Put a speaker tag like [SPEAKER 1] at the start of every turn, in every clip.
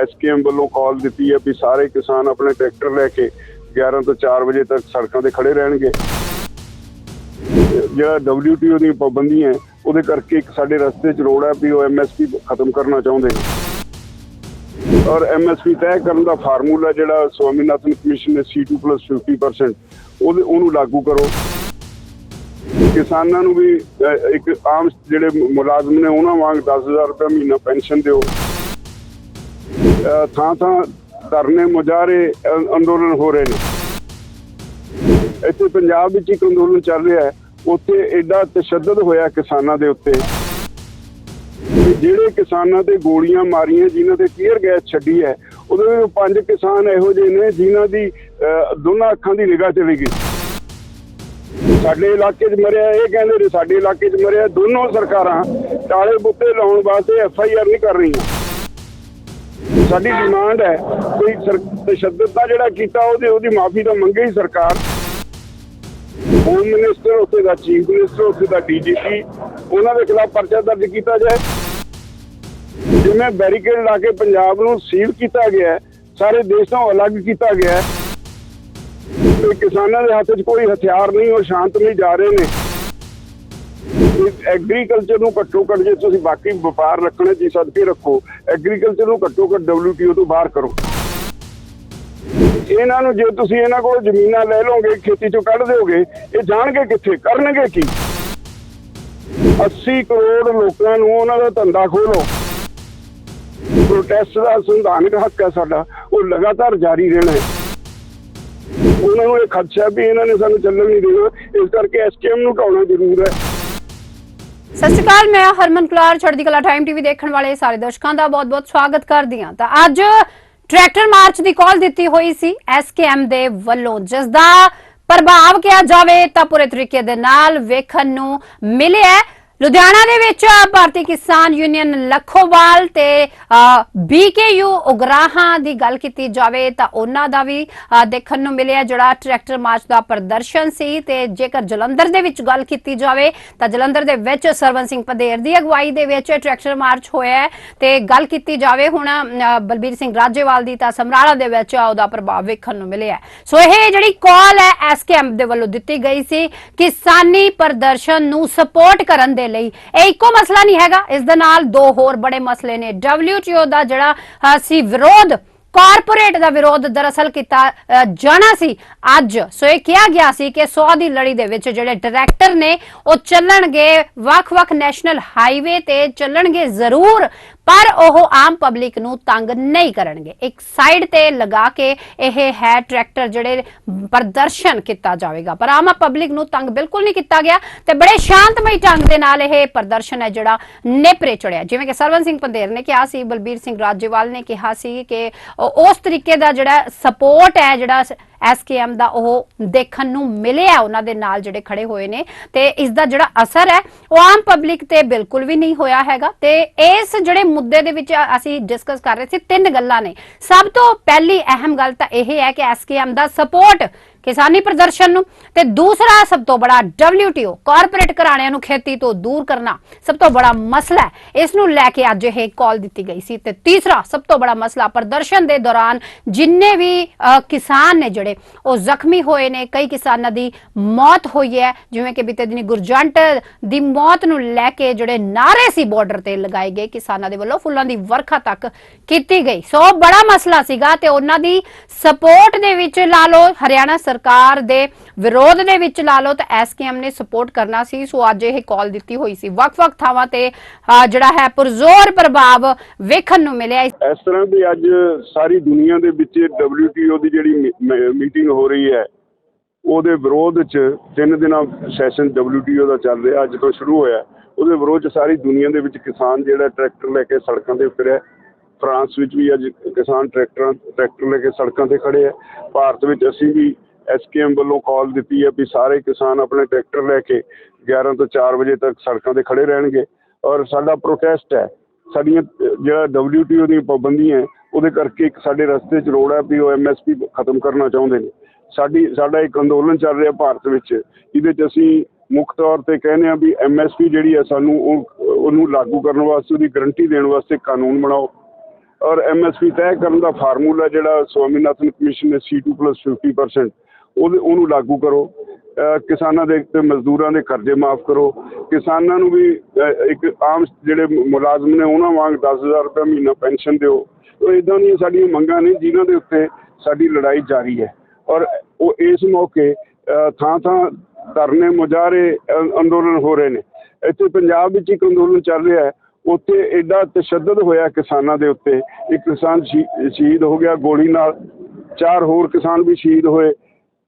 [SPEAKER 1] SKM ਵੱਲੋਂ ਕਾਲ ਦਿੱਤੀ ਹੈ ਵੀ ਸਾਰੇ ਕਿਸਾਨ ਆਪਣੇ ਟਰੈਕਟਰ ਲੈ ਕੇ 11 ਤੋਂ 4 ਵਜੇ ਤੱਕ ਸੜਕਾਂ ਤੇ ਖੜੇ ਰਹਿਣਗੇ। ਜਿਹੜਾ WTO ਦੀਆਂ ਪਾਬੰਦੀਆਂ ਹੈ, ਉਹਦੇ ਕਰਕੇ ਇੱਕ ਸਾਡੇ ਰਸਤੇ 'ਚ ਰੋਡ ਹੈ ਵੀ ਉਹ ਐਮਐਸਪੀ ਖਤਮ ਕਰਨਾ ਚਾਹੁੰਦੇ ਨੇ। ਔਰ ਐਮਐਸਪੀ ਤੈਅ ਕਰਨ ਦਾ ਫਾਰਮੂਲਾ ਜਿਹੜਾ ਸਵਾਮੀਨਾਥਨ ਕਮਿਸ਼ਨ ਨੇ C2+50% ਉਹਦੇ ਉਹਨੂੰ ਲਾਗੂ ਕਰੋ। ਕਿਸਾਨਾਂ ਨੂੰ ਵੀ ਇੱਕ ਆਮ ਜਿਹੜੇ ਮੁਲਾਜ਼ਮ ਨੇ ਉਹਨਾਂ ਵਾਂਗ 10000 ਰੁਪਏ ਮਹੀਨਾ ਪੈਨਸ਼ਨ ਦਿਓ। ਥਾਂ ਥਾਂ ਧਰਨੇ ਮੁਜ਼ਾਹਰੇ ਅੰਦੋਲਨ ਹੋ ਰਹੇ ਨੇ। ਇੱਥੇ ਪੰਜਾਬ ਵਿੱਚ ਇੱਕ ਅੰਦੋਲਨ ਚੱਲ ਰਿਹਾ ਹੈ। ਉੱਥੇ ਐਡਾ ਤਸ਼ੱਦਦ ਹੋਇਆ ਕਿਸਾਨਾਂ ਦੇ ਉੱਤੇ। ਜਿਹੜੇ ਕਿਸਾਨਾਂ ਤੇ ਗੋਲੀਆਂ ਮਾਰੀਆਂ, ਜਿਨ੍ਹਾਂ ਤੇ ਟੀਅਰ ਗੈਸ ਛੱਡੀ ਹੈ, ਉਹਦੇ ਵਿੱਚ ਪੰਜ ਕਿਸਾਨ ਇਹੋ ਜਿਹੇ ਨੇ, ਜਿਨ੍ਹਾਂ ਦੀ ਦੋਨਾਂ ਅੱਖਾਂ ਦੀ ਨਿਗਾਹ ਚਲੀ ਗਈ। ਸਾਡੇ ਇਲਾਕੇ 'ਚ ਮਰਿਆ, ਇਹ ਕਹਿੰਦੇ ਨੇ ਸਾਡੇ ਇਲਾਕੇ 'ਚ ਮਰਿਆ, ਦੋਨੋਂ ਸਰਕਾਰਾਂ ਟਾਲੇ ਬੁੱਤੇ ਲਾਉਣ ਵਾਸਤੇ ਐਫ ਆਈ ਆਰ ਨਹੀਂ ਕਰ ਰਹੀਆਂ। ਸਾਡੀ ਡਿਮਾਂਡ ਹੈ। ਕੋਈ ਤਸ਼ੱਦਦ ਦਾ ਜਿਹੜਾ ਕੀਤਾ, ਉਹਦੇ, ਉਹਦੀ ਮਾਫੀ ਤਾਂ ਮੰਗੇ ਹੀ ਸਰਕਾਰ। ਹੋਮ ਮਿਨਿਸਟਰ ਉੱਥੇ ਦਾ ਚੀਫ ਮਿਨਿਸਟਰ ਉੱਥੇ ਦਾ ਡੀਜੀਪੀ ਉਹਨਾਂ ਦੇ ਖਿਲਾਫ ਪਰਚਾ ਦਰਜ ਕੀਤਾ ਜਾਏ। ਜਿਵੇਂ ਬੈਰੀਕੇਡ ਲਾ ਕੇ ਪੰਜਾਬ ਨੂੰ ਸੀਲ ਕੀਤਾ ਗਿਆ ਸਾਰੇ ਦੇਸ਼ ਤੋਂ ਅਲੱਗ ਕੀਤਾ ਗਿਆ ਕਿਸਾਨਾਂ ਦੇ ਹੱਥ 'ਚ ਕੋਈ ਹਥਿਆਰ ਨਹੀਂ, ਉਹ ਸ਼ਾਂਤਮਈ ਜਾ ਰਹੇ ਨੇ। ਐਗਰੀਕਲਚਰ ਨੂੰ ਘੱਟੋ ਘੱਟ ਜੇ ਤੁਸੀਂ ਬਾਕੀ ਵਪਾਰ ਰੱਖਣੇ ਜੀ ਸਦਕੇ ਰੱਖੋ ਐਗਰੀਕਲਚਰ ਨੂੰ ਘੱਟੋ ਘੱਟ WTO ਤੋਂ ਬਾਹਰ ਕਰੋ। ਇਹਨਾਂ ਨੂੰ ਜੇ ਤੁਸੀਂ ਇਹਨਾਂ ਕੋਲ ਜ਼ਮੀਨਾਂ ਲੈ ਲਓਗੇ, ਖੇਤੀ ਚੋਂ ਕੱਢ ਦਿਓਗੇ, ਇਹ ਜਾਣਗੇ ਕਿੱਥੇ, ਕਰਨਗੇ ਕੀ? 80 ਕਰੋੜ ਲੋਕਾਂ ਨੂੰ ਉਹਨਾਂ ਦਾ ਧੰਦਾ ਖੋਲੋ ਪ੍ਰੋਟੈਸਟ ਦਾ ਸੰਵਿਧਾਨਕ ਹੱਕ ਹੈ ਸਾਡਾ, ਉਹ ਲਗਾਤਾਰ ਜਾਰੀ ਰਹਿਣਾ ਹੈ। ਉਹਨਾਂ ਨੂੰ ਇਹ ਖਦਸ਼ਾ ਵੀ ਇਹਨਾਂ ਨੇ ਸਾਨੂੰ ਚੱਲਣ ਨਹੀਂ ਦੇਣਾ, ਇਸ ਕਰਕੇ ਐਸਕੇਐਮ ਨੂੰ ਢਾਉਣਾ ਜ਼ਰੂਰ ਹੈ।
[SPEAKER 2] ਸਤਿ ਸ਼੍ਰੀ ਅਕਾਲ, ਮੈਂ ਹਰਮਨ ਕੁਲਾਰ, ਚੜ੍ਹਦੀ ਕਲਾ ਟਾਈਮ ਟੀਵੀ ਦੇਖਣ ਵਾਲੇ ਸਾਰੇ ਦਰਸ਼ਕਾਂ ਦਾ ਬਹੁਤ-ਬਹੁਤ ਸਵਾਗਤ ਕਰਦੀ ਹਾਂ। ਤਾਂ ਅੱਜ ਟਰੈਕਟਰ ਮਾਰਚ ਦੀ ਕਾਲ ਦਿੱਤੀ ਹੋਈ ਸੀ ਐਸਕੇਐਮ ਦੇ ਵੱਲੋਂ, ਜਿਸ ਦਾ ਪ੍ਰਭਾਵ ਕਿਹਾ ਜਾਵੇ ਤਾਂ ਪੂਰੇ ਤਰੀਕੇ ਦੇ ਨਾਲ ਵੇਖਣ ਨੂੰ ਮਿਲਿਆ ਲੁਧਿਆਣਾ ਦੇ ਵਿੱਚ ਭਾਰਤੀ ਕਿਸਾਨ ਯੂਨੀਅਨ ਲੱਖੋਵਾਲ ਤੇ ਬੀਕੇਯੂ ਉਗਰਾਹਾਂ ਦੀ ਗੱਲ ਕੀਤੀ ਜਾਵੇ ਤਾਂ ਉਹਨਾਂ ਦਾ ਵੀ ਦੇਖਣ ਨੂੰ ਮਿਲਿਆ ਜਿਹੜਾ ਟਰੈਕਟਰ ਮਾਰਚ ਦਾ ਪ੍ਰਦਰਸ਼ਨ ਸੀ ਤੇ ਜੇਕਰ ਜਲੰਧਰ ਦੇ ਵਿੱਚ ਗੱਲ ਕੀਤੀ ਜਾਵੇ ਤਾਂ ਜਲੰਧਰ ਦੇ ਵਿੱਚ ਸਰਵਨ ਸਿੰਘ ਪਦੇਰ ਦੀ ਅਗਵਾਈ ਦੇ ਵਿੱਚ ਟਰੈਕਟਰ ਮਾਰਚ ਹੋਇਆ ਹੈ ਤੇ ਗੱਲ ਕੀਤੀ ਜਾਵੇ ਹੁਣ ਬਲਬੀਰ ਸਿੰਘ ਰਾਜੇਵਾਲ ਦੀ ਤਾਂ ਸਮਰਾਲਾ ਦੇ ਵਿੱਚ ਉਹਦਾ ਪ੍ਰਭਾਵ ਵੇਖਣ ਨੂੰ ਮਿਲਿਆ ਸੋ ਇਹ ਜਿਹੜੀ ਕਾਲ ਹੈ ਐਸਕੇਐਮ ਦੇ ਵੱਲੋਂ ਦਿੱਤੀ ਗਈ ਸੀ। ਕਿਸਾਨੀ ਪ੍ਰਦਰਸ਼ਨ ਨੂੰ ਸਪੋਰਟ ਕਰਨ ਦੇ ਲਈ। ਇਹ ਇੱਕੋ ਮਸਲਾ ਨਹੀਂ ਹੈਗਾ। ਇਸ ਦੇ ਨਾਲ ਦੋ ਹੋਰ ਬੜੇ ਮਸਲੇ ਨੇ। WTO ਦਾ ਜਿਹੜਾ ਸੀ ਵਿਰੋਧ ਕਾਰਪੋਰੇਟ ਦਾ ਵਿਰੋਧ ਦਰਅਸਲ ਕੀਤਾ ਜਾਣਾ ਸੀ। ਅੱਜ ਸੋ ਇਹ ਕਿਹਾ ਗਿਆ ਸੀ ਕਿ 100 ਦੀ ਲੜੀ ਦੇ ਵਿੱਚ ਜਿਹੜੇ ਡਾਇਰੈਕਟਰ ਨੇ, ਉਹ ਚੱਲਣਗੇ ਵੱਖ-ਵੱਖ ਨੈਸ਼ਨਲ ਹਾਈਵੇ ਤੇ ਚੱਲਣਗੇ ਜ਼ਰੂਰ। ਪਰ ਉਹ ਆਮ ਪਬਲਿਕ ਨੂੰ ਤੰਗ ਨਹੀਂ ਕਰਨਗੇ। ਇੱਕ ਸਾਈਡ ਤੇ ਲਗਾ ਕੇ ਇਹ ਹੈ ਟਰੈਕਟਰ ਜਿਹੜੇ ਪ੍ਰਦਰਸ਼ਨ ਕੀਤਾ ਜਾਵੇਗਾ। ਪਰ ਆਮ ਪਬਲਿਕ ਨੂੰ ਤੰਗ ਬਿਲਕੁਲ ਨਹੀਂ ਕੀਤਾ ਗਿਆ ਤੇ ਬੜੇ ਸ਼ਾਂਤਮਈ ਢੰਗ ਦੇ ਨਾਲ ਇਹ ਪ੍ਰਦਰਸ਼ਨ ਹੈ ਜਿਹੜਾ ਨੇਪਰੇ ਚੜਿਆ। ਜਿਵੇਂ ਕਿ ਸਰਵਨ ਸਿੰਘ ਪੰਦੇਰ ਨੇ ਕਿਹਾ ਸੀ, ਬਲਬੀਰ ਸਿੰਘ ਰਾਜੇਵਾਲ ਨੇ ਕਿਹਾ ਸੀ ਕਿ ਉਸ ਤਰੀਕੇ ਦਾ ਜਿਹੜਾ ਸਪੋਰਟ ਹੈ, ਜਿਹੜਾ ਐਸਕੇਐਮ ਦਾ ਉਹ ਦੇਖਣ ਨੂੰ ਮਿਲਿਆ ਉਹਨਾਂ ਦੇ ਨਾਲ ਜਿਹੜੇ ਖੜੇ ਹੋਏ ਨੇ ਤੇ ਇਸ ਦਾ ਜਿਹੜਾ ਅਸਰ ਹੈ, ਉਹ ਆਮ ਪਬਲਿਕ ਤੇ ਬਿਲਕੁਲ ਵੀ ਨਹੀਂ ਹੋਇਆ ਹੈਗਾ। ਤੇ ਇਸ ਜਿਹੜੇ ਮੁੱਦੇ ਦੇ ਵਿੱਚ ਅਸੀਂ ਡਿਸਕਸ ਕਰ ਰਹੇ ਸੀ, ਤਿੰਨ ਗੱਲਾਂ ਨੇ। ਸਭ ਤੋਂ ਪਹਿਲੀ ਅਹਿਮ ਗੱਲ ਤਾਂ ਇਹ ਹੈ ਕਿ ਐਸਕੇਐਮ ਦਾ ਸਪੋਰਟ ਕਿਸਾਨੀ ਪ੍ਰਦਰਸ਼ਨ ਨੂੰ ਤੇ ਦੂਸਰਾ ਸਭ ਤੋਂ ਬੜਾ WTO ਕਾਰਪੋਰੇਟ ਘਰਾਣਿਆਂ ਨੂੰ ਖੇਤੀ ਤੋਂ ਦੂਰ ਕਰਨਾ ਸਭ ਤੋਂ ਬੜਾ ਮਸਲਾ ਹੈ। ਇਸ ਨੂੰ ਲੈ ਕੇ ਅੱਜ ਇਹ ਕਾਲ ਦਿੱਤੀ ਗਈ ਸੀ ਤੇ ਤੀਸਰਾ ਸਭ ਤੋਂ ਬੜਾ ਮਸਲਾ ਪ੍ਰਦਰਸ਼ਨ ਦੇ ਦੌਰਾਨ ਜਿੰਨੇ ਵੀ ਕਿਸਾਨ ਨੇ ਜਿਹੜੇ ਉਹ ਜ਼ਖਮੀ ਹੋਏ ਨੇ, ਕਈ ਕਿਸਾਨਾਂ ਦੀ ਮੌਤ ਹੋਈ ਹੈ। ਜਿਵੇਂ ਕਿ ਬੀਤੇ ਦਿਨੀ ਗੁਰਜੰਟ ਦੀ ਮੌਤ ਨੂੰ ਲੈ ਕੇ ਜਿਹੜੇ ਨਾਰੇ ਸੀ ਬਾਰਡਰ ਤੇ ਲਗਾਏ ਗਏ, ਕਿਸਾਨਾਂ ਦੇ ਵੱਲੋਂ ਫੁੱਲਾਂ ਦੀ ਵਰਖਾ ਤੱਕ ਕੀਤੀ ਗਈ। ਸੋ ਬੜਾ ਮਸਲਾ ਸੀਗਾ ਤੇ ਉਹਨਾਂ ਦੀ ਸਪੋਰਟ ਦੇ ਵਿੱਚ ਲਾ ਲਓ, ਹਰਿਆਣਾ ਸਰਕਾਰ ਦੇ ਵਿਰੋਧ ਦੇ ਵਿੱਚ ਲਾ ਲਓ ਤਾਂ ਐਸਕੇਐਮ ਨੇ ਸਪੋਰਟ ਕਰਨਾ ਸੀ, ਸੋ ਅੱਜ ਇਹ ਕਾਲ ਦਿੱਤੀ ਹੋਈ ਸੀ। ਵੱਖ-ਵੱਖ ਥਾਵਾਂ ਤੇ ਜਿਹੜਾ ਹੈ ਪੁਰਜ਼ੋਰ ਪ੍ਰਭਾਵ ਵੇਖਣ ਨੂੰ ਮਿਲਿਆ।
[SPEAKER 1] ਇਸ ਤਰ੍ਹਾਂ ਦੀ ਅੱਜ ਸਾਰੀ ਦੁਨੀਆ ਦੇ ਵਿੱਚ WTO ਦੀ ਜਿਹੜੀ ਮੀਟਿੰਗ ਹੋ ਰਹੀ ਹੈ, ਉਹਦੇ ਵਿਰੋਧ 'ਚ ਤਿੰਨ ਦਿਨਾਂ ਸੈਸ਼ਨ WTO ਦਾ ਚੱਲ ਰਿਹਾ, ਅੱਜ ਤੋਂ ਸ਼ੁਰੂ ਹੋਇਆ। ਉਹਦੇ ਵਿਰੋਧ 'ਚ ਸਾਰੀ ਦੁਨੀਆ ਦੇ ਵਿੱਚ ਕਿਸਾਨ ਜਿਹੜਾ ਟਰੈਕਟਰ ਲੈ ਕੇ ਸੜਕਾਂ ਤੇ ਉਤਰਿਆ। ਫਰਾਂਸ ਵਿੱਚ ਵੀ ਅੱਜ ਕਿਸਾਨ ਟਰੈਕਟਰਾਂ, ਟਰੈਕਟਰ ਲੈ ਕੇ ਸੜਕਾਂ ਤੇ ਖੜੇ ਆ। ਭਾਰਤ ਵਿੱਚ ਅਸੀਂ ਵੀ ਐਸਕੇਐਮ ਵੱਲੋਂ ਕਾਲ ਦਿੱਤੀ ਹੈ ਵੀ ਸਾਰੇ ਕਿਸਾਨ ਆਪਣੇ ਟਰੈਕਟਰ ਲੈ ਕੇ 11 ਤੋਂ 4 ਵਜੇ ਤੱਕ ਸੜਕਾਂ ਤੇ ਖੜੇ ਰਹਿਣਗੇ ਔਰ ਸਾਡਾ ਪ੍ਰੋਟੈਸਟ ਹੈ। ਸਾਡੀਆਂ ਅਹ, ਜਿਹੜਾ WTO ਦੀਆਂ ਪਾਬੰਦੀਆਂ ਹੈ, ਉਹਦੇ ਕਰਕੇ ਇੱਕ ਸਾਡੇ ਰਸਤੇ 'ਚ ਰੋਡ ਹੈ ਵੀ ਉਹ ਐਮਐਸਪੀ ਖਤਮ ਕਰਨਾ ਚਾਹੁੰਦੇ ਨੇ। ਸਾਡੀ ਸਾਡਾ ਇੱਕ ਅੰਦੋਲਨ ਚੱਲ ਰਿਹਾ ਭਾਰਤ ਵਿੱਚ ਇਹਦੇ 'ਚ ਅਸੀਂ ਮੁੱਖ ਤੌਰ ਤੇ ਕਹਿੰਦੇ ਆ ਵੀ ਐਮਐਸਪੀ ਜਿਹੜੀ ਹੈ ਸਾਨੂੰ ਉਹ ਉਹਨੂੰ ਲਾਗੂ ਕਰਨ ਵਾਸਤੇ ਉਹਦੀ ਗਰੰਟੀ ਦੇਣ ਵਾਸਤੇ ਕਾਨੂੰਨ ਬਣਾਓ। ਔਰ ਐਮਐਸਪੀ ਤੈਅ ਕਰਨ ਦਾ ਫਾਰਮੂਲਾ ਜਿਹੜਾ ਸਵਾਮੀਨਾਥਨ ਕਮਿਸ਼ਨ ਨੇ C2+50% ਉਹਦੇ ਉਹਨੂੰ ਲਾਗੂ ਕਰੋ। ਕਿਸਾਨਾਂ ਦੇ ਤੇ ਮਜ਼ਦੂਰਾਂ ਦੇ ਕਰਜ਼ੇ ਮਾਫ ਕਰੋ। ਕਿਸਾਨਾਂ ਨੂੰ ਵੀ ਇੱਕ ਆਮ ਜਿਹੜੇ ਮੁਲਾਜ਼ਮ ਨੇ ਉਹਨਾਂ ਵਾਂਗ 10000 ਰੁਪਏ ਮਹੀਨਾ ਪੈਨਸ਼ਨ ਦਿਓ। ਉਹ ਇਦਾਂ ਦੀਆਂ ਸਾਡੀਆਂ ਮੰਗਾਂ ਨੇ ਜਿਨ੍ਹਾਂ ਦੇ ਉੱਤੇ ਸਾਡੀ ਲੜਾਈ ਜਾਰੀ ਹੈ। ਔਰ ਉਹ ਇਸ ਮੌਕੇ ਥਾਂ ਥਾਂ ਧਰਨੇ ਮੁਜ਼ਾਹਰੇ ਅੰਦੋਲਨ ਹੋ ਰਹੇ ਨੇ। ਇੱਥੇ ਪੰਜਾਬ ਵਿੱਚ ਇੱਕ ਅੰਦੋਲਨ ਚੱਲ ਰਿਹਾ ਹੈ। ਉੱਥੇ ਐਡਾ ਤਸ਼ੱਦਦ ਹੋਇਆ ਕਿਸਾਨਾਂ ਦੇ ਉੱਤੇ। ਇੱਕ ਕਿਸਾਨ ਸ਼ਹੀਦ ਹੋ ਗਿਆ, ਗੋਲੀ ਨਾਲ। ਚਾਰ ਹੋਰ ਕਿਸਾਨ ਵੀ ਸ਼ਹੀਦ ਹੋਏ।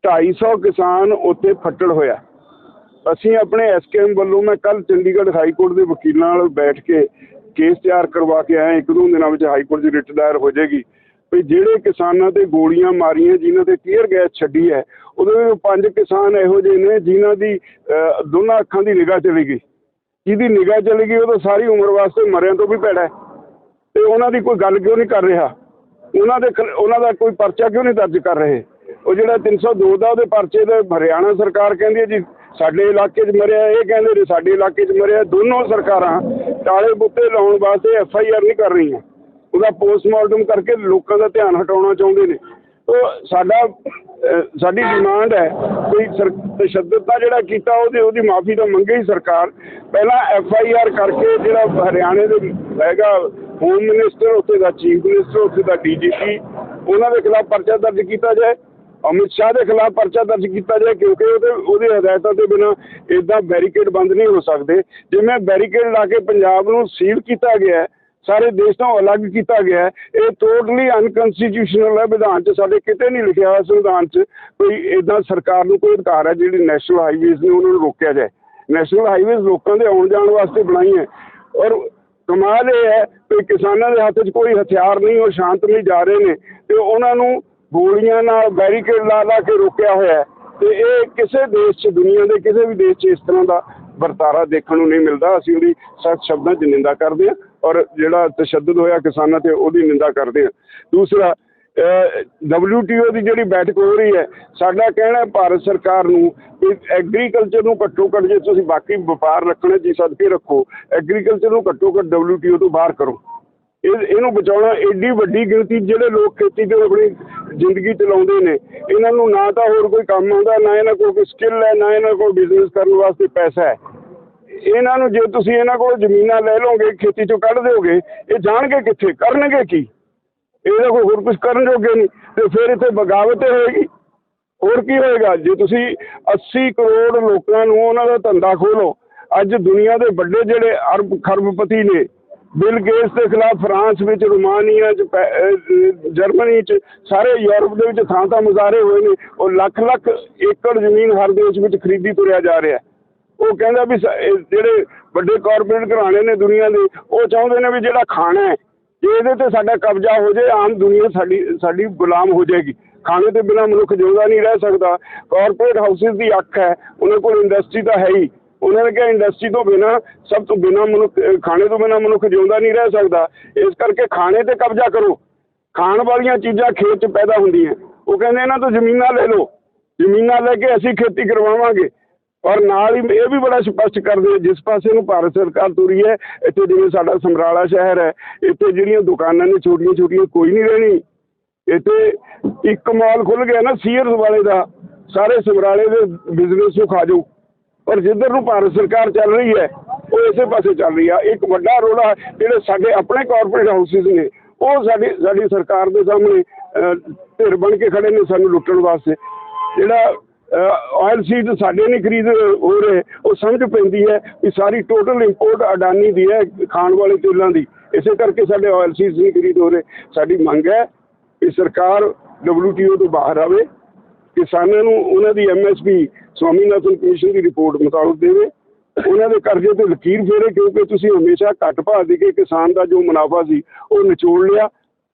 [SPEAKER 1] 250 ਕਿਸਾਨ ਉੱਥੇ ਫੱਟੜ ਹੋਇਆ। ਅਸੀਂ ਆਪਣੇ ਐਸਕੇਐਮ ਵੱਲੋਂ ਮੈਂ ਕੱਲ ਚੰਡੀਗੜ੍ਹ ਹਾਈ ਕੋਰਟ ਦੇ ਵਕੀਲਾਂ ਨਾਲ ਬੈਠ ਕੇ ਕੇਸ ਤਿਆਰ ਕਰਵਾ ਕੇ ਆਇਆ। ਇੱਕ ਦੋ ਦਿਨਾਂ ਵਿੱਚ ਹਾਈ ਕੋਰਟ ਦੀ ਰਿਟ ਦਾਇਰ ਹੋ ਜਾਏਗੀ। ਵੀ ਜਿਹੜੇ ਕਿਸਾਨਾਂ ਤੇ ਗੋਲੀਆਂ ਮਾਰੀਆਂ, ਜਿਨ੍ਹਾਂ ਤੇ ਕਲੀਅਰ ਗੈਸ ਛੱਡੀ ਹੈ, ਉਹਦੇ ਵਿੱਚ ਪੰਜ ਕਿਸਾਨ ਇਹੋ ਜਿਹੇ ਨੇ ਜਿਨ੍ਹਾਂ ਦੀ ਦੋਨਾਂ ਅੱਖਾਂ ਦੀ ਨਿਗਾਹ ਚਲੀ ਗਈ। ਜਿਹਦੀ ਨਿਗਾਹ ਚਲੀ ਗਈ, ਉਹ ਤਾਂ ਸਾਰੀ ਉਮਰ ਵਾਸਤੇ ਮਰਿਆਂ ਤੋਂ ਵੀ ਭੈੜਾ ਹੈ। ਤੇ ਉਹਨਾਂ ਦੀ ਕੋਈ ਗੱਲ ਕਿਉਂ ਨਹੀਂ ਕਰ ਰਿਹਾ? ਉਹਨਾਂ ਦੇ ਉਹਨਾਂ ਦਾ ਕੋਈ ਪਰਚਾ ਕਿਉਂ ਨਹੀਂ ਦਰਜ ਕਰ ਰਹੇ? ਉਹ ਜਿਹੜਾ 302 ਦਾ ਉਹਦੇ ਪਰਚੇ ਦੇ ਹਰਿਆਣਾ ਸਰਕਾਰ ਕਹਿੰਦੀ ਹੈ ਜੀ, ਸਾਡੇ ਇਲਾਕੇ 'ਚ ਮਰਿਆ, ਇਹ ਕਹਿੰਦੇ ਨੇ ਸਾਡੇ ਇਲਾਕੇ 'ਚ ਮਰਿਆ, ਦੋਨੋਂ ਸਰਕਾਰਾਂ ਟਾਲੇ ਬੁੱਤੇ ਲਾਉਣ ਵਾਸਤੇ ਐਫ ਆਈ ਆਰ ਨਹੀਂ ਕਰ ਰਹੀਆਂ। ਉਹਦਾ ਪੋਸਟਮਾਰਟਮ ਕਰਕੇ ਲੋਕਾਂ ਦਾ ਧਿਆਨ ਹਟਾਉਣਾ ਚਾਹੁੰਦੇ ਨੇ। ਉਹ ਸਾਡਾ ਸਾਡੀ ਡਿਮਾਂਡ ਹੈ, ਕੋਈ ਸਰ, ਤਸ਼ੱਦਦ ਦਾ ਜਿਹੜਾ ਕੀਤਾ ਉਹਦੀ ਉਹਦੀ ਮਾਫੀ ਤਾਂ ਮੰਗੇ ਹੀ ਸਰਕਾਰ। ਪਹਿਲਾਂ ਐਫ ਆਈ ਆਰ ਕਰਕੇ ਜਿਹੜਾ ਹਰਿਆਣੇ ਦੇ ਹੈਗਾ ਹੋਮ ਮਿਨਿਸਟਰ, ਉੱਥੇ ਦਾ ਚੀਫ ਮਿਨਿਸਟਰ, ਉੱਥੇ ਦਾ ਡੀਜੀਪੀ ਉਹਨਾਂ ਦੇ ਖਿਲਾਫ ਪਰਚਾ ਦਰਜ ਕੀਤਾ ਜਾਏ। ਅਮਿਤ ਸ਼ਾਹ ਦੇ ਖਿਲਾਫ ਪਰਚਾ ਦਰਜ ਕੀਤਾ ਜਾਏ ਕਿਉਂਕਿ ਉਹਦੇ ਉਹਦੇ ਹਦਾਇਤਾਂ ਦੇ ਬਿਨਾ ਇਦਾਂ ਬੈਰੀਕੇਡ ਬੰਦ ਨਹੀਂ ਹੋ ਸਕਦੇ। ਜਿਵੇਂ ਬੈਰੀਕੇਡ ਲਾ ਕੇ ਪੰਜਾਬ ਨੂੰ ਸੀਲ ਕੀਤਾ ਗਿਆ ਸਾਰੇ ਦੇਸ਼ ਤੋਂ ਅਲੱਗ ਕੀਤਾ ਗਿਆ ਇਹ ਟੋਟਲੀ ਅਨਕਨਸਟੀਟਿਊਸ਼ਨਲ ਹੈ, ਵਿਧਾਨ 'ਚ ਸਾਡੇ ਕਿਤੇ ਨਹੀਂ ਲਿਖਿਆ ਹੋਇਆ ਸੰਵਿਧਾਨ 'ਚ ਕੋਈ ਇਦਾਂ ਸਰਕਾਰ ਨੂੰ ਕੋਈ ਅਧਿਕਾਰ ਹੈ ਜਿਹੜੀ ਨੈਸ਼ਨਲ ਹਾਈਵੇਜ਼ ਨੇ ਉਹਨਾਂ ਨੂੰ ਰੋਕਿਆ ਜਾਏ। ਨੈਸ਼ਨਲ ਹਾਈਵੇਜ਼ ਲੋਕਾਂ ਦੇ ਆਉਣ ਜਾਣ ਵਾਸਤੇ ਬਣਾਈ ਹੈ। ਔਰ ਕਮਾਲ ਇਹ ਹੈ ਕਿ ਕਿਸਾਨਾਂ ਦੇ ਹੱਥ 'ਚ ਕੋਈ ਹਥਿਆਰ ਨਹੀਂ, ਉਹ ਸ਼ਾਂਤਮਈ ਜਾ ਰਹੇ ਨੇ ਤੇ ਉਹਨਾਂ ਨੂੰ ਗੋਲੀਆਂ ਨਾਲ ਬੈਰੀਕੇਡ ਲਾ ਲਾ ਕੇ ਰੋਕਿਆ ਹੋਇਆ ਹੈ। ਤੇ ਇਹ ਕਿਸੇ ਦੇਸ਼ 'ਚ, ਦੁਨੀਆ ਦੇ ਕਿਸੇ ਵੀ ਦੇਸ਼ 'ਚ ਇਸ ਤਰ੍ਹਾਂ ਦਾ ਵਰਤਾਰਾ ਦੇਖਣ ਨੂੰ ਨਹੀਂ ਮਿਲਦਾ। ਅਸੀਂ ਉਹਦੀ ਸਖਤ ਸ਼ਬਦਾਂ 'ਚ ਨਿੰਦਾ ਕਰਦੇ ਹਾਂ ਔਰ ਜਿਹੜਾ ਤਸ਼ੱਦਦ ਹੋਇਆ ਕਿਸਾਨਾਂ ਤੇ ਉਹਦੀ ਨਿੰਦਾ ਕਰਦੇ ਹਾਂ। ਦੂਸਰਾ WTO ਦੀ ਜਿਹੜੀ ਬੈਠਕ ਹੋ ਰਹੀ ਹੈ, ਸਾਡਾ ਕਹਿਣਾ ਭਾਰਤ ਸਰਕਾਰ ਨੂੰ ਕਿ ਐਗਰੀਕਲਚਰ ਨੂੰ ਘੱਟੋ ਘੱਟ ਜੇ ਤੁਸੀਂ ਬਾਕੀ ਵਪਾਰ ਰੱਖਣਾ ਜੀ ਸਦਕੇ ਰੱਖੋ ਐਗਰੀਕਲਚਰ ਨੂੰ ਘੱਟੋ ਘੱਟ WTO ਤੋਂ ਬਾਹਰ ਕਰੋ। ਇਹ, ਇਹਨੂੰ ਬਚਾਉਣਾ ਏਡੀ ਵੱਡੀ ਗਿਣਤੀ ਜਿਹੜੇ ਲੋਕ ਖੇਤੀ ਤੇ ਆਪਣੀ ਜ਼ਿੰਦਗੀ ਚਲਾਉਂਦੇ ਨੇ। ਇਹਨਾਂ ਨੂੰ ਨਾ ਤਾਂ ਹੋਰ ਕੋਈ ਕੰਮ ਆਉਂਦਾ, ਨਾ ਇਹਨਾਂ ਕੋਲ ਕੋਈ ਸਕਿੱਲ ਹੈ, ਨਾ ਇਹਨਾਂ ਕੋਲ ਬਿਜ਼ਨਸ ਕਰਨ ਵਾਸਤੇ ਪੈਸਾ ਹੈ। ਇਹਨਾਂ ਨੂੰ ਜੇ ਤੁਸੀਂ ਇਹਨਾਂ ਕੋਲ ਜ਼ਮੀਨਾਂ ਲੈ ਲਓਗੇ, ਖੇਤੀ ਚੋਂ ਕੱਢ ਦਿਓਗੇ, ਇਹ ਜਾਣਗੇ ਕਿੱਥੇ, ਕਰਨਗੇ ਕੀ? ਇਹਦਾ ਕੋਈ ਹੋਰ ਕੁਝ ਕਰਨ ਜੋਗੇ ਨਹੀਂ, ਤੇ ਫਿਰ ਇੱਥੇ ਬਗਾਵਤ ਹੀ ਹੋਏਗੀ। ਹੋਰ ਕੀ ਹੋਏਗਾ? ਜੇ ਤੁਸੀਂ 80 ਕਰੋੜ ਲੋਕਾਂ ਨੂੰ ਉਹਨਾਂ ਦਾ ਧੰਦਾ ਖੋਲੋ ਅੱਜ ਦੁਨੀਆ ਦੇ ਵੱਡੇ ਜਿਹੜੇ ਅਰਬ ਖਰਬਪਤੀ ਨੇ ਬਿਲ ਗੇਟਸ ਦੇ ਖਿਲਾਫ ਫਰਾਂਸ ਵਿੱਚ, ਰੋਮਾਨੀਆ ਚ, ਪੈ- ਜਰਮਨੀ ਚ, ਸਾਰੇ ਯੂਰਪ ਦੇ ਵਿੱਚ ਥਾਂ ਥਾਂ ਮੁਜ਼ਾਹਰੇ ਹੋਏ ਨੇ। ਉਹ ਲੱਖ ਲੱਖ ਏਕੜ ਜ਼ਮੀਨ ਹਰ ਦੇਸ਼ ਵਿੱਚ ਖਰੀਦੀ ਤੁਰਿਆ ਜਾ ਰਿਹਾ ਉਹ ਕਹਿੰਦਾ ਵੀ ਜਿਹੜੇ ਵੱਡੇ ਕਾਰਪੋਰੇਟ ਘਰਾਣੇ ਨੇ ਦੁਨੀਆ ਦੇ, ਉਹ ਚਾਹੁੰਦੇ ਨੇ ਵੀ ਜਿਹੜਾ ਖਾਣਾ ਹੈ, ਜੇ ਇਹਦੇ ਤੇ ਸਾਡਾ ਕਬਜ਼ਾ ਹੋ ਜਾਏ, ਆਮ ਦੁਨੀਆ ਸਾਡੀ ਸਾਡੀ ਗੁਲਾਮ ਹੋ ਜਾਏਗੀ। ਖਾਣੇ ਤੇ ਬਿਨਾ ਮਨੁੱਖ ਜਿਉਂਦਾ ਨਹੀਂ ਰਹਿ ਸਕਦਾ। ਕਾਰਪੋਰੇਟ ਹਾਊਸਿਸ ਦੀ ਅੱਖ ਹੈ ਉਹਨਾਂ ਕੋਲ ਇੰਡਸਟਰੀ ਤਾਂ ਹੈ ਹੀ। ਉਹਨਾਂ ਨੇ ਕਿਹਾ ਇੰਡਸਟਰੀ ਤੋਂ ਬਿਨਾ ਸਭ ਤੋਂ ਬਿਨਾ ਮਨੁੱਖ ਖਾਣੇ ਤੋਂ ਬਿਨਾ ਮਨੁੱਖ ਜਿਉਂਦਾ ਨਹੀਂ ਰਹਿ ਸਕਦਾ। ਇਸ ਕਰਕੇ ਖਾਣੇ ਤੇ ਕਬਜ਼ਾ ਕਰੋ। ਖਾਣ ਵਾਲੀਆਂ ਚੀਜ਼ਾਂ ਖੇਤ 'ਚ ਪੈਦਾ ਹੁੰਦੀਆਂ। ਉਹ ਕਹਿੰਦੇ ਇਹਨਾਂ ਤੋਂ ਜ਼ਮੀਨਾਂ ਲੈ ਲਓ। ਜ਼ਮੀਨਾਂ ਲੈ ਕੇ ਅਸੀਂ ਖੇਤੀ ਕਰਵਾਵਾਂਗੇ। ਔਰ ਨਾਲ ਹੀ ਇਹ ਵੀ ਬੜਾ ਸਪਸ਼ਟ ਕਰਦੇ ਆ, ਜਿਸ ਪਾਸੇ ਨੂੰ ਭਾਰਤ ਸਰਕਾਰ ਤੁਰੀ ਹੈ ਇੱਥੇ ਜਿਵੇਂ ਸਾਡਾ ਸਮਰਾਲਾ ਸ਼ਹਿਰ ਹੈ ਇੱਥੇ ਜਿਹੜੀਆਂ ਦੁਕਾਨਾਂ ਨੇ ਛੋਟੀਆਂ ਛੋਟੀਆਂ ਕੋਈ ਨਹੀਂ ਰਹਿਣੀ। ਇੱਥੇ ਇੱਕ ਮਾਲ ਖੁੱਲ ਗਿਆ ਨਾ ਸੀਅਰਸ ਵਾਲੇ ਦਾ। ਸਾਰੇ ਸਮਰਾਲੇ ਦੇ ਬਿਜ਼ਨਸ ਨੂੰ ਖਾ ਜਾਊ ਪਰ ਜਿੱਧਰ ਨੂੰ ਭਾਰਤ ਸਰਕਾਰ ਚੱਲ ਰਹੀ ਹੈ ਉਹ ਇਸੇ ਪਾਸੇ ਚੱਲ ਰਹੀ ਆ। ਇੱਕ ਵੱਡਾ ਰੋੜਾ ਜਿਹੜੇ ਸਾਡੇ ਆਪਣੇ ਕਾਰਪੋਰੇਟ ਹਾਊਸਿਸ ਨੇ ਉਹ ਸਾਡੀ ਸਾਡੀ ਸਰਕਾਰ ਦੇ ਸਾਹਮਣੇ ਅਹ, ਧਿਰ ਬਣ ਕੇ ਖੜੇ ਨੇ ਸਾਨੂੰ ਲੁੱਟਣ ਵਾਸਤੇ। ਜਿਹੜਾ ਆਇਲ ਸੀਡ ਸਾਡੇ ਨਹੀਂ ਖਰੀਦ ਹੋ ਰਹੇ ਉਹ ਸਮਝ ਪੈਂਦੀ ਹੈ ਕਿ ਸਾਰੀ ਟੋਟਲ ਇੰਪੋਰਟ ਅਡਾਨੀ ਦੀ ਹੈ ਖਾਣ ਵਾਲੇ ਤੇਲਾਂ ਦੀ। ਇਸੇ ਕਰਕੇ ਸਾਡੇ ਆਇਲ ਸੀਡਸ ਨਹੀਂ ਖਰੀਦ ਹੋ ਰਹੇ। ਸਾਡੀ ਮੰਗ ਹੈ ਕਿ ਸਰਕਾਰ WTO ਤੋਂ ਬਾਹਰ ਆਵੇ। ਕਿਸਾਨਾਂ ਨੂੰ ਉਹਨਾਂ ਦੀ ਐਮਐਸਪੀ ਸਵਾਮੀਨਾਥਨ ਕਮਿਸ਼ਨ ਦੀ ਰਿਪੋਰਟ ਮੁਤਾਬਕ ਦੇਵੇ। ਉਹਨਾਂ ਦੇ ਕਰਜ਼ੇ ਤੇ ਲਕੀਰ ਫੇਰੇ ਕਿਉਂਕਿ ਤੁਸੀਂ ਹਮੇਸ਼ਾ ਘੱਟ ਭਾਅ ਦੇ ਕੇ ਕਿਸਾਨ ਦਾ ਜੋ ਮੁਨਾਫਾ ਸੀ ਉਹ ਨਿਚੋੜ ਲਿਆ,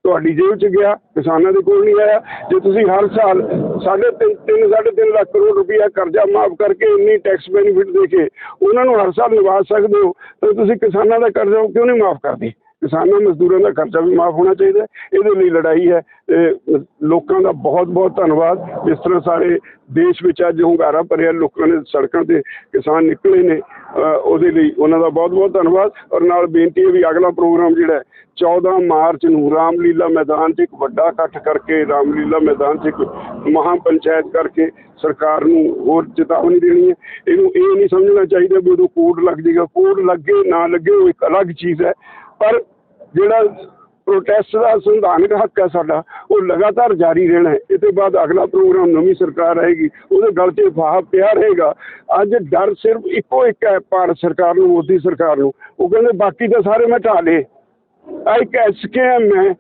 [SPEAKER 1] ਤੁਹਾਡੀ ਜੇਬ 'ਚ ਗਿਆ, ਕਿਸਾਨਾਂ ਦੇ ਕੋਲ ਨਹੀਂ ਆਇਆ। ਜੇ ਤੁਸੀਂ ਹਰ ਸਾਲ ਸਾਢੇ ਤਿੰਨ ਤਿੰਨ, ਸਾਢੇ ਤਿੰਨ ਲੱਖ ਕਰੋੜ ਰੁਪਇਆ ਕਰਜ਼ਾ ਮਾਫ ਕਰਕੇ ਇੰਨੀ ਟੈਕਸ ਬੈਨੀਫਿਟ ਦੇ ਕੇ ਉਹਨਾਂ ਨੂੰ ਹਰ ਸਾਲ ਨਿਵਾਜ ਸਕਦੇ ਹੋ, ਤਾਂ ਤੁਸੀਂ ਕਿਸਾਨਾਂ ਦਾ ਕਰਜ਼ਾ ਕਿਉਂ ਨਹੀਂ ਮਾਫ ਕਰਦੇ? ਕਿਸਾਨਾਂ ਮਜ਼ਦੂਰਾਂ ਦਾ ਖਰਚਾ ਵੀ ਮਾਫ ਹੋਣਾ ਚਾਹੀਦਾ ਇਹਦੇ ਲਈ ਲੜਾਈ ਹੈ ਲੋਕਾਂ ਦਾ ਬਹੁਤ ਬਹੁਤ ਧੰਨਵਾਦ। ਜਿਸ ਤਰ੍ਹਾਂ ਸਾਰੇ ਦੇਸ਼ ਵਿੱਚ ਅੱਜ ਹੁੰਗਾਰਾ ਭਰਿਆ, ਲੋਕਾਂ ਨੇ ਸੜਕਾਂ ਤੇ ਕਿਸਾਨ ਨਿਕਲੇ ਨੇ ਉਹਦੇ ਲਈ ਉਹਨਾਂ ਦਾ ਬਹੁਤ ਬਹੁਤ ਧੰਨਵਾਦ। ਔਰ ਨਾਲ ਬੇਨਤੀ ਹੈ ਵੀ ਅਗਲਾ ਪ੍ਰੋਗਰਾਮ ਜਿਹੜਾ ਹੈ 14 ਮਾਰਚ ਨੂੰ ਰਾਮਲੀਲਾ ਮੈਦਾਨ 'ਚ ਇੱਕ ਵੱਡਾ ਇਕੱਠ ਕਰਕੇ, ਰਾਮਲੀਲਾ ਮੈਦਾਨ 'ਚ ਇੱਕ ਮਹਾ ਪੰਚਾਇਤ ਕਰਕੇ ਸਰਕਾਰ ਨੂੰ ਹੋਰ ਚੇਤਾਵਨੀ ਦੇਣੀ ਹੈ। ਇਹਨੂੰ ਇਹ ਨਹੀਂ ਸਮਝਣਾ ਚਾਹੀਦਾ ਵੀ ਉਦੋਂ ਕੋਡ ਲੱਗ ਜਾਏਗਾ। ਕੋਡ ਲੱਗੇ, ਨਾ ਲੱਗੇ, ਉਹ ਇੱਕ ਅਲੱਗ ਚੀਜ਼ ਹੈ। ਪਰ ਜਿਹੜਾ ਪ੍ਰੋਟੈਸਟ ਦਾ ਸੰਵਿਧਾਨਕ ਹੱਕ ਹੈ ਸਾਡਾ, ਉਹ ਲਗਾਤਾਰ ਜਾਰੀ ਰਹਿਣਾ ਹੈ। ਇਹ ਤੋਂ ਬਾਅਦ ਅਗਲਾ ਪ੍ਰੋਗਰਾਮ ਨਵੀਂ ਸਰਕਾਰ ਆਏਗੀ, ਉਹਦੇ ਗਲ 'ਤੇ ਫਾਹਾ ਪਿਆ ਰਹੇਗਾ। ਅੱਜ ਡਰ ਸਿਰਫ ਇੱਕੋ ਇੱਕ ਹੈ ਭਾਰਤ ਸਰਕਾਰ ਨੂੰ, ਮੋਦੀ ਸਰਕਾਰ ਨੂੰ। ਉਹ ਕਹਿੰਦੇ ਬਾਕੀ ਤਾਂ ਸਾਰੇ ਮੈਂ ਢਾਹ ਲਏ। ਆ ਇੱਕ ਐਸਕੇਐਮ ਹੈ,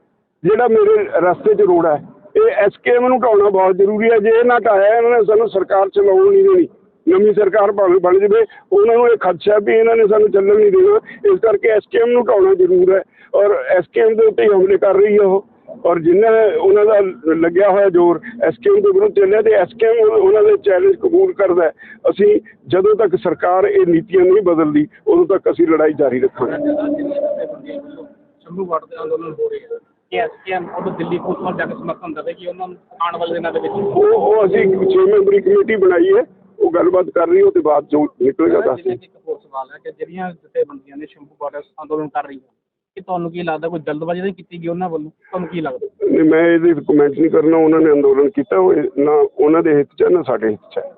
[SPEAKER 1] ਜਿਹੜਾ ਮੇਰੇ ਰਸਤੇ 'ਚ ਰੋੜਾ ਹੈ। ਇਹ ਐਸਕੇਐਮ ਨੂੰ ਢਾਉਣਾ ਬਹੁਤ ਜ਼ਰੂਰੀ ਹੈ। ਜੇ ਇਹ ਨਾ ਢਾਇਆ ਇਹਨਾਂ ਨੇ ਸਾਨੂੰ ਸਰਕਾਰ ਚਲਾਉਣ ਨਹੀਂ ਦੇਣੀ। ਨਵੀਂ ਸਰਕਾਰ ਭਾਵੇਂ ਬਣ ਜਾਵੇ ਉਹਨਾਂ ਨੂੰ ਇਹ ਖਦਸ਼ਾ ਵੀ ਇਹਨਾਂ ਨੇ ਸਾਨੂੰ ਚੱਲਣ ਨਹੀਂ ਦੇਣਾ। ਇਸ ਕਰਕੇ ਐਸਕੇਐਮ ਨੂੰ ਢਾਉਣਾ ਜ਼ਰੂਰ ਹੈ ਔਰ ਐਸਕੇਐਮ ਦੇ ਉੱਤੇ ਹੀ ਹਮਲੇ ਕਰ ਰਹੀ ਹੈ ਉਹ। ਔਰ ਜਿੰਨਾ ਉਹਨਾਂ ਦਾ ਲੱਗਿਆ ਹੋਇਆ ਜ਼ੋਰ ਐਸਕੇਐਮ ਦੇ ਵਿਰੁੱਧ ਚੱਲਿਆ ਤੇ ਐਸਕੇਐਮ ਉਹਨਾਂ ਦੇ ਚੈਲੰਜ ਕਬੂਲ ਕਰਦਾ ਹੈ। ਅਸੀਂ ਜਦੋਂ ਤੱਕ ਸਰਕਾਰ ਇਹ ਨੀਤੀਆਂ ਨਹੀਂ ਬਦਲਦੀ ਉਦੋਂ ਤੱਕ ਅਸੀਂ ਲੜਾਈ ਜਾਰੀ ਰੱਖਾਂਗੇ।
[SPEAKER 3] ਸ਼ੰਭੂ ਵਾਟ ਦੇ ਅੰਦੋਲਨ ਹੋ ਰਹੇ ਆ। ਕਿ ਐਸਕੇਐਮ ਉਹ ਦਿੱਲੀ ਨਾਲ ਜਾ ਕੇ ਸਮਰਥਨ ਦੇਵੇ ਕਿ ਉਹਨਾਂ ਨੂੰ ਆਉਣ ਵਾਲੇ ਦਿਨਾਂ ਦੇ ਵਿੱਚ
[SPEAKER 1] ਉਹ ਅਸੀਂ ਛੇ ਮੈਂਬਰੀ ਕਮੇਟੀ ਬਣਾਈ ਹੈ। ਉਹ ਗੱਲਬਾਤ ਕਰ ਰਹੀ ਹੈ ਉਹਦੇ ਬਾਅਦ ਜੋ ਨਿਕਲੇਗਾ ਦੱਸ
[SPEAKER 3] ਜਿਵੇਂ ਕਿ ਇੱਕ ਹੋਰ ਸਵਾਲ ਹੈ ਕਿ ਜਿਹੜੀਆਂ ਜਥੇਬੰਦੀਆਂ ਨੇ ਸ਼ੰਭੂ ਵਾਟ ਅੰਦੋਲਨ ਕਰ ਰਹੀਆਂ ਕਿ ਤੁਹਾਨੂੰ ਕੀ ਲੱਗਦਾ ਕੋਈ ਜਲਦਬਾਜ਼ੀ ਤਾਂ ਨਹੀਂ ਕੀਤੀ ਗਈ ਉਹਨਾਂ ਵੱਲੋਂ? ਤੁਹਾਨੂੰ ਕੀ ਲੱਗਦਾ?
[SPEAKER 1] ਨਹੀਂ, ਮੈਂ ਇਹਦੇ ਕਮੈਂਟ ਨਹੀਂ ਕਰਨਾ ਉਹਨਾਂ ਨੇ ਅੰਦੋਲਨ ਕੀਤਾ ਹੋਏ ਨਾ ਉਹਨਾਂ ਦੇ ਹਿੱਤ ਚ ਹੈ, ਨਾ ਸਾਡੇ ਹਿੱਤ ਚ ਹੈ।